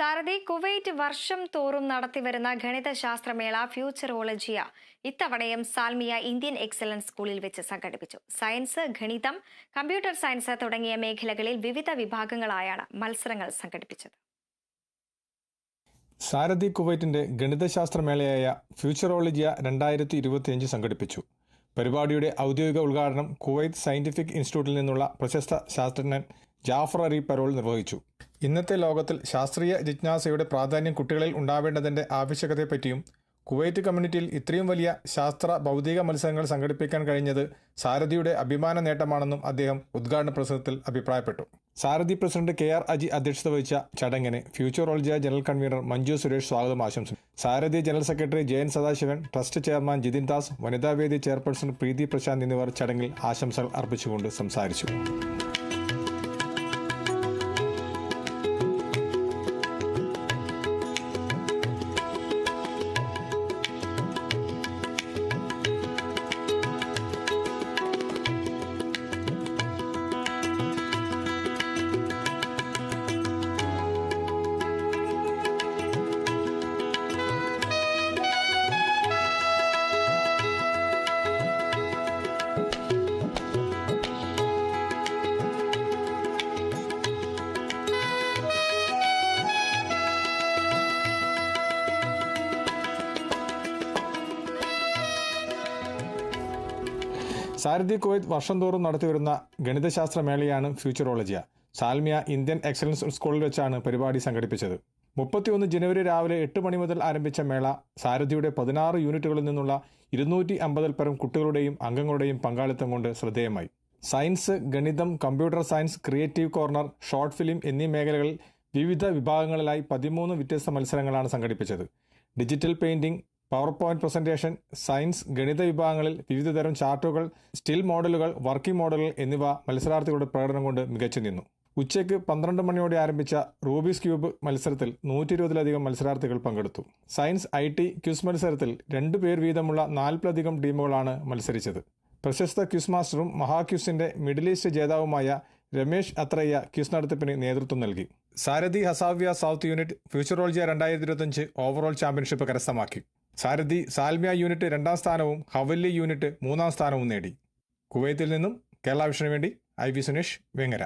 സാരഥി Kuwait വർഷം തോറും നടത്തിവരുന്ന ഗണിതശാസ്ത്രമേള ഫ്യൂച്ചറോളജിയ. ഇത്തവണയും സാൽമിയ ഇന്ത്യൻ എക്സലൻസ് സ്കൂളിൽ വെച്ച് സംഘടിപ്പിച്ചു. സയൻസ് ഗണിതം കമ്പ്യൂട്ടർ സയൻസ് തുടങ്ങിയ മേഖലകളിൽ വിവിധ വിഭാഗങ്ങളായാണ് മത്സരങ്ങൾ സംഘടിപ്പിച്ചത്. സാരഥി കുവൈറ്റിന്റെ ഗണിതശാസ്ത്രമേളയായ ഫ്യൂച്ചറോളജിയ രണ്ടായിരത്തി ഇരുപത്തിയഞ്ച് സംഘടിപ്പിച്ചു. പരിപാടിയുടെ ഔദ്യോഗിക ഉദ്ഘാടനം കുവൈത്ത് സയന്റിഫിക് ഇൻസ്റ്റിറ്റ്യൂട്ടിൽ നിന്നുള്ള പ്രശസ്ത ശാസ്ത്രജ്ഞൻ ജാഫർ അലി പരോൾ നിർവഹിച്ചു. ഇന്നത്തെ ലോകത്തിൽ ശാസ്ത്രീയ ജിജ്ഞാസയുടെ പ്രാധാന്യം കുട്ടികളിൽ ഉണ്ടാവേണ്ടതിന്റെ ആവശ്യകതയെപ്പറ്റിയും കുവൈറ്റ് കമ്മ്യൂണിറ്റിയിൽ ഇത്രയും വലിയ ശാസ്ത്ര ഭൗതിക മത്സരങ്ങൾ സംഘടിപ്പിക്കാൻ കഴിഞ്ഞത് സാരഥിയുടെ അഭിമാന നേട്ടമാണെന്നും അദ്ദേഹം ഉദ്ഘാടന പ്രസംഗത്തിൽ അഭിപ്രായപ്പെട്ടു. Sarathi president K R Aji അധ്യക്ഷത വഹിച്ച ചടങ്ങിന് Futurologia general convener Manju Suresh സ്വാഗതം ആശംസിച്ചു. Sarathi general secretary Jayan Sadasivan trust chairman Jithin Das വനിതാവേദി ചെയർപേഴ്സൺ പ്രീതി പ്രശാന്ത് എന്നിവർ ചടങ്ങിൽ ആശംസകൾ അർപ്പിച്ചുകൊണ്ട് സംസാരിച്ചു. സാരഥി കോയിത് വർഷം തോറും നടത്തിവരുന്ന ഗണിതശാസ്ത്ര മേളയാണ് ഫ്യൂച്ചറോളജിയ. സാൽമിയ ഇന്ത്യൻ എക്സലൻസ് സ്കൂളിൽ വെച്ചാണ് പരിപാടി സംഘടിപ്പിച്ചത്. മുപ്പത്തിയൊന്ന് ജനുവരി രാവിലെ എട്ട് മണി മുതൽ ആരംഭിച്ച മേള സാരഥിയുടെ പതിനാറ് യൂണിറ്റുകളിൽ നിന്നുള്ള ഇരുന്നൂറ്റി അമ്പതിൽ പരം കുട്ടികളുടെയും അംഗങ്ങളുടെയും പങ്കാളിത്തം കൊണ്ട് ശ്രദ്ധേയമായി. സയൻസ് ഗണിതം computer science creative corner short film എന്നീ മേഖലകളിൽ വിവിധ വിഭാഗങ്ങളിലായി പതിമൂന്ന് വ്യത്യസ്ത മത്സരങ്ങളാണ് സംഘടിപ്പിച്ചത്. Digital painting power point presentation science ഗണിത വിഭാഗങ്ങളിൽ വിവിധതരം ചാർട്ടുകൾ സ്റ്റിൽ മോഡലുകൾ വർക്കിംഗ് മോഡലുകൾ എന്നിവ മത്സരാർത്ഥികളുടെ പ്രകടനം കൊണ്ട് മികച്ചു നിന്നു. ഉച്ചയ്ക്ക് പന്ത്രണ്ട് മണിയോടെ ആരംഭിച്ച റൂബിസ് ക്യൂബ് മത്സരത്തിൽ നൂറ്റി ഇരുപതിലധികം മത്സരാർത്ഥികൾ പങ്കെടുത്തു. സയൻസ് ഐ ടി ക്യൂസ് മത്സരത്തിൽ രണ്ടു പേർ വീതമുള്ള നാൽപ്പതിലധികം ടീമുകളാണ് മത്സരിച്ചത്. പ്രശസ്ത ക്യൂസ് മാസ്റ്ററും മഹാക്യൂസിന്റെ മിഡിൽ ഈസ്റ്റ് ജേതാവുമായ രമേശ് അത്രയ്യ ക്യൂസ് നടത്തിപ്പിന് നേതൃത്വം നൽകി. സാരഥി ഹസാവ്യ സൗത്ത് യൂണിറ്റ് ഫ്യൂച്ചറോൾജിയ രണ്ടായിരത്തി ഇരുപത്തിയഞ്ച് ഓവറോൾ ചാമ്പ്യൻഷിപ്പ് കരസ്ഥമാക്കി. സാരഥി സാൽമിയ യൂണിറ്റ് രണ്ടാം സ്ഥാനവും ഹവല്ലി യൂണിറ്റ് മൂന്നാം സ്ഥാനവും നേടി. കുവൈത്തിൽ നിന്നും കേരള വിഷനു വേണ്ടി ഐ വി സുനേഷ് വേങ്ങര.